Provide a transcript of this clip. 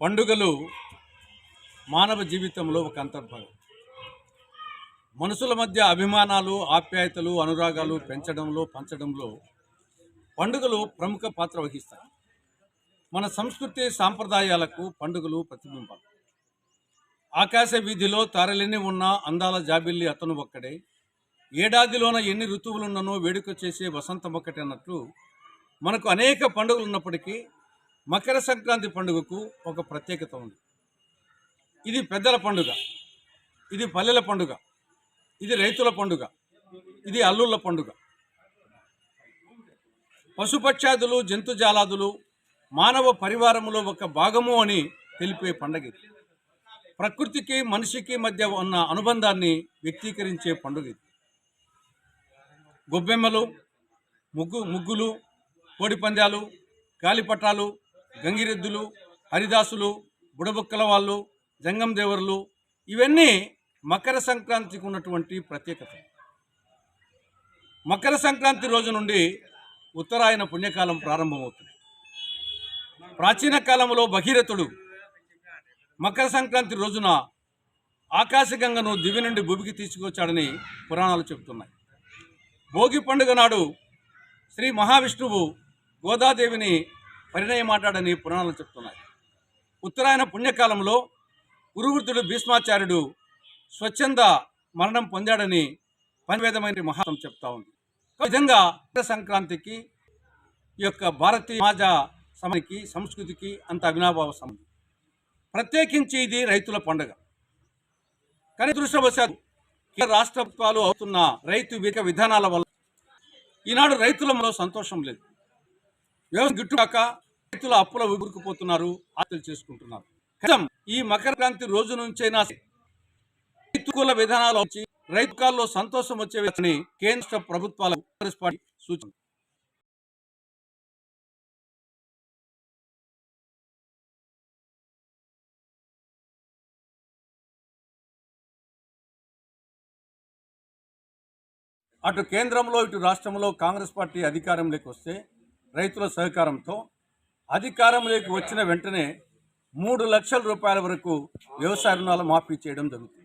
పండుగలు మానవ జీవితంలో ఒక అంతర్భాగం. మనుషుల మధ్య అభిమానాలు ఆప్యాయతలు అనురాగాలు పెంచడంలో పంచడంలో పండుగలు ప్రముఖ పాత్ర వహిస్తాయి. మన సంస్కృతి సాంప్రదాయాలకు పండుగలు ప్రతిబింబాలు ఆకాశ వీధిలో తారలిని ఉన్న అందాల జాబిల్లి అతను ఒక్కడే. ఏడాదిలోన ఎన్ని ఋతువులున్ననో వేడుక చేసే వసంతం ఒక్కటే అన్నట్లు మనకు అనేక పండుగలు ఉన్నప్పటికీ మకర సంక్రాంతి పండుగకు ఒక ప్రత్యేకత ఉంది. ఇది పెద్దల పండుగ ఇది పల్లెల పండుగ ఇది రైతుల పండుగ ఇది అల్లుళ్ళ పండుగ. పశుపక్షాదులు జంతుజాలాదులు మానవ పరివారములో ఒక భాగము అని తెలిపే పండుగ ఇది. ప్రకృతికి మనిషికి మధ్య ఉన్న అనుబంధాన్ని వ్యక్తీకరించే పండుగ ఇది. గొబ్బెమ్మలు ముగ్గు ముగ్గులు కోడి పందాలు గాలిపటాలు గంగిరెద్దులు హరిదాసులు బుడబుక్కల వాళ్ళు జంగం దేవరులు ఇవన్నీ మకర సంక్రాంతికి ఉన్నటువంటి ప్రత్యేకత. మకర సంక్రాంతి రోజు నుండి ఉత్తరాయణ పుణ్యకాలం ప్రారంభమవుతుంది. ప్రాచీన కాలంలో భగీరథుడు మకర సంక్రాంతి రోజున ఆకాశగంగను దివి నుండి భూమికి తీసుకొచ్చాడని పురాణాలు చెబుతున్నాయి. భోగి పండుగ నాడు శ్రీ మహావిష్ణువు గోదాదేవిని పరిణయమాటాడని పురాణాలు చెప్తున్నాయి. ఉత్తరాయణ పుణ్యకాలంలో గురువృద్ధుడు భీష్మాచార్యుడు స్వచ్ఛంద మరణం పొందాడని పనివేదమైన మహాత్మ చెప్తా ఉంది. విధంగా మకర సంక్రాంతికి ఈ యొక్క భారతీయ సమాజ సమయకి సంస్కృతికి అంత అవినాభావ సంబంధం. ప్రత్యేకించి ఇది రైతుల పండుగ. కానీ దృష్టవశాత్తు రాష్ట్ర ప్రభుత్వాలు అవుతున్న రైతు విక విధానాల వల్ల ఈనాడు రైతులలో సంతోషం లేదు. వ్యవసాయం గిట్టుకాక రైతుల అప్పుల ఊరుకుపోతున్నారు ఆత్మలు చేసుకుంటున్నారు. కనీసం ఈ మకర క్రాంతి రోజు నుంచైనా రైతుకుల విధానాలు వచ్చి రైతు కాల్లో సంతోషం వచ్చే కేంద్ర ప్రభుత్వాల కాంగ్రెస్ పార్టీ సూచన అటు కేంద్రంలో ఇటు రాష్ట్రంలో కాంగ్రెస్ పార్టీ అధికారంలోకి వస్తే రైతుల సహకారంతో అధికారంలోకి వచ్చిన వెంటనే మూడు లక్షల రూపాయల వరకు వ్యవసాయ రుణాలు మాఫీ చేయడం జరుగుతుంది.